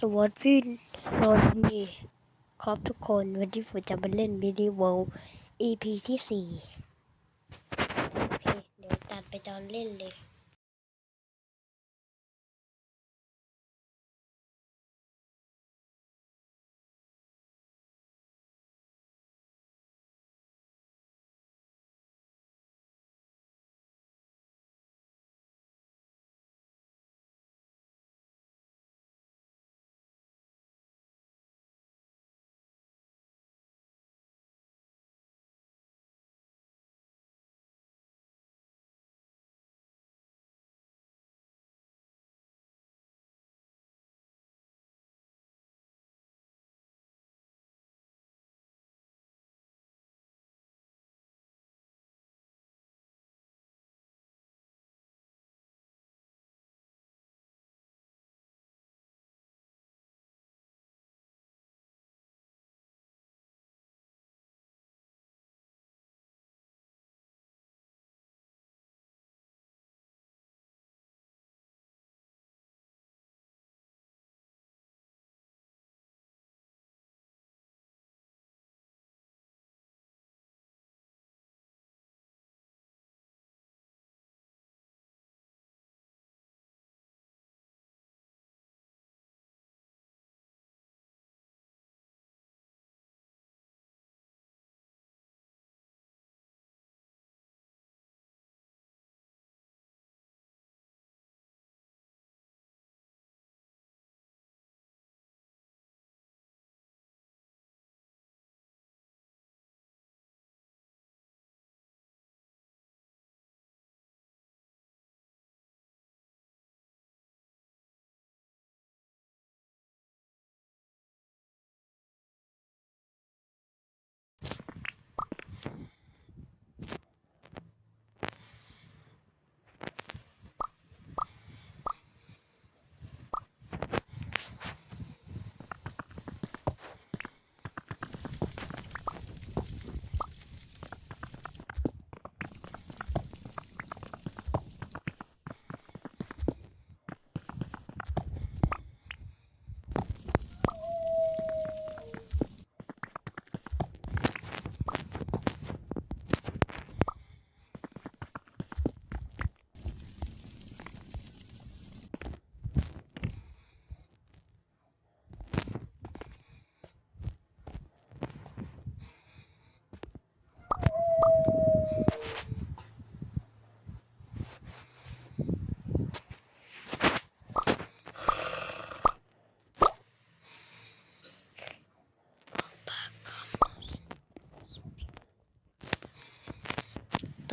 สวัสดีสวัสดีครับทุกคน วันนี้ผมจะมาเล่นมินิเวิลด์ EP ที่สี่โอเค เดี๋ยวตัดไปตอนเล่นเลย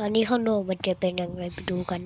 อนนี้ข้างนอกมันจะเป็นยังไงไปดูกัน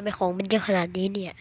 ทำไมของมันเยอะขนาดนี้เนี่ย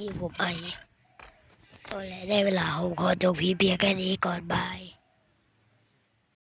ยิ่งผมไอตอนแหละได้เวลาผมขอจบพีเพียงแค่นี้ก่อนบาย